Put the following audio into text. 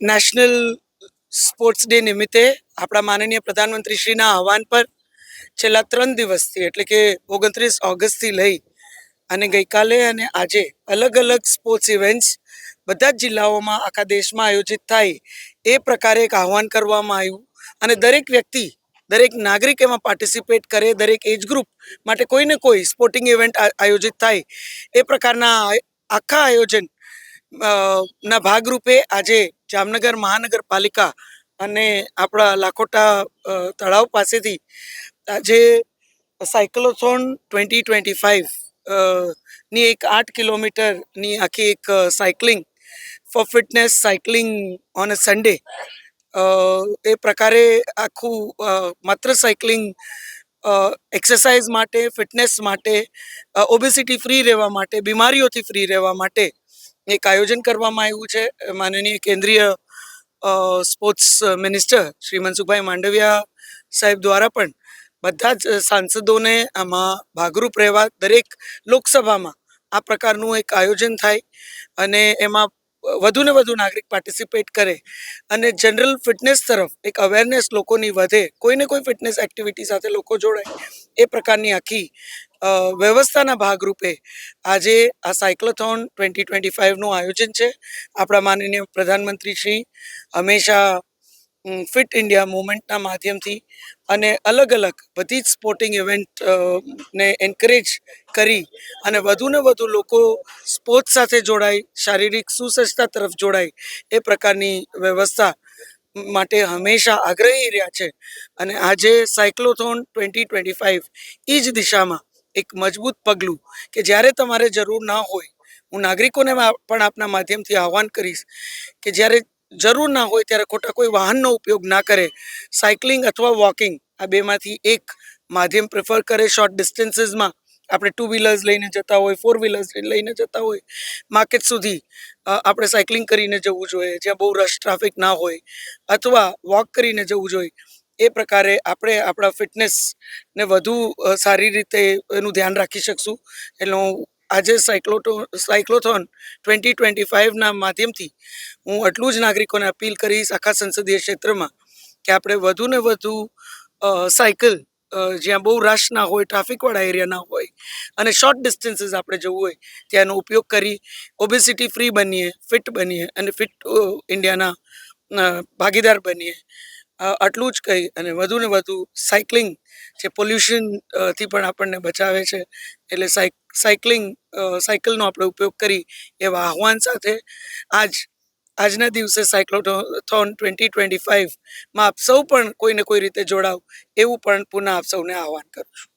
National sports day નિમિત્તે આપણા માનનીય પ્રધાનમંત્રીશ્રીના આહવાન પર છેલ્લા ત્રણ દિવસથી, એટલે કે ઓગણત્રીસ ઓગસ્ટથી લઈ અને ગઈકાલે અને આજે અલગ અલગ સ્પોર્ટ્સ ઇવેન્ટ્સ બધા જ જિલ્લાઓમાં આખા દેશમાં આયોજિત થાય એ પ્રકારે એક આહવાન કરવામાં આવ્યું. અને દરેક વ્યક્તિ, દરેક નાગરિક એમાં પાર્ટિસિપેટ કરે, દરેક એજ ગ્રુપ માટે કોઈને કોઈ સ્પોર્ટિંગ ઇવેન્ટ આયોજિત થાય એ પ્રકારના આખા આયોજન ના ભાગરૂપે આજે જામનગર મહાનગરપાલિકા અને આપણા લાખોટા તળાવ પાસેથી આજે સાયકલોથોન ટ્વેન્ટી ટ્વેન્ટી ફાઇવની એક આઠ કિલોમીટરની આખી એક cycling, for fitness cycling on a Sunday એ પ્રકારે આખું માત્ર સાયકલિંગ એક્સરસાઇઝ માટે, ફિટનેસ માટે ઓબેસિટી ફ્રી રહેવા માટે, બીમારીઓથી ફ્રી રહેવા માટે એક આયોજન કરવામાં આવ્યું છે. માનનીય કેન્દ્રીય સ્પોર્ટ્સ મિનિસ્ટર શ્રી મનસુખભાઈ માંડવિયા સાહેબ દ્વારા પણ બધા જ સાંસદોને આમાં ભાગરૂપ રહેવા દરેક લોકસભામાં આ પ્રકારનું એક આયોજન થાય અને એમાં વધુ ને વધુ નાગરિક પાર્ટિસિપેટ કરે અને જનરલ ફિટનેસ તરફ એક અવેરનેસ લોકોની વધે, કોઈને કોઈ ફિટનેસ એક્ટિવિટી સાથે લોકો જોડાય, એ પ્રકારની આખી વ્યવસ્થાના ભાગરૂપે આજે આ સાયક્લોથોન ટ્વેન્ટી ટ્વેન્ટી ફાઇવનું આયોજન છે. આપણા માનનીય પ્રધાનમંત્રી શ્રી હંમેશા ફિટ ઇન્ડિયા મુવમેન્ટના માધ્યમથી અને અલગ અલગ બધી જ સ્પોર્ટિંગ ઇવેન્ટ ને એન્કરેજ કરી અને વધુને વધુ લોકો સ્પોર્ટ્સ સાથે જોડાય, શારીરિક સુસજ્જતા તરફ જોડાય એ પ્રકારની વ્યવસ્થા માટે હંમેશા આગ્રહી રહ્યા છે. અને આજે સાયક્લોથોન ટ્વેન્ટી ટ્વેન્ટી ફાઇવ એ જ દિશામાં એક મજબૂત પગલું કે જ્યારે તમારે જરૂર ના હોય, હું નાગરિકોને પણ આપના માધ્યમથી આહવાન કરીશ કે જ્યારે જરૂર ના હોય ત્યારે ખોટા કોઈ વાહનનો ઉપયોગ ના કરે. સાયકલિંગ અથવા વોકિંગ આ બેમાંથી એક માધ્યમ પ્રિફર કરે. શોર્ટ ડિસ્ટન્સીસમાં આપણે ટુ વ્હીલર્સ લઈને જતા હોય ફોર વ્હીલર્સ લઈને જતા હોય. માર્કેટ સુધી આપણે સાયકલિંગ કરીને જવું જોઈએ. જ્યાં બહુ રશ ટ્રાફિક ના હોય અથવા વોક કરીને જવું જોઈએ. એ પ્રકારે આપણે આપણા ફિટનેસને વધુ સારી રીતે એનું ધ્યાન રાખી શકશું. એટલે આજે સાયક્લોટો, સાયક્લોથોન ટ્વેન્ટી ટ્વેન્ટી ફાઇવના માધ્યમથી હું આટલું જ નાગરિકોને અપીલ કરીશ આખા સંસદીય ક્ષેત્રમાં કે આપણે વધુ ને વધુ સાયકલ જ્યાં બહુ રશ ના હોય, ટ્રાફિકવાળા એરિયા ના હોય અને શોર્ટ ડિસ્ટન્સીસ આપણે જવું હોય, ત્યાંનો ઉપયોગ કરી ઓબેસિટી ફ્રી બનીએ, ફિટ બનીએ અને ફિટ ઇન્ડિયાના ભાગીદાર બનીએ. આટલું જ કહી અને વધુ ને વધુ સાયકલિંગ જે પોલ્યુશનથી પણ આપણને બચાવે છે. એટલે સાયક સાયકલિંગ સાયકલનો આપણે ઉપયોગ કરી એવા આહવાન સાથે આજ, આજના દિવસે સાયક્લોથોન ટ્વેન્ટી ટ્વેન્ટી ફાઇવમાં આપ સૌ પણ કોઈને કોઈ રીતે જોડાવ એવું પણ પુનઃ આપ સૌને આહવાન કરું છું.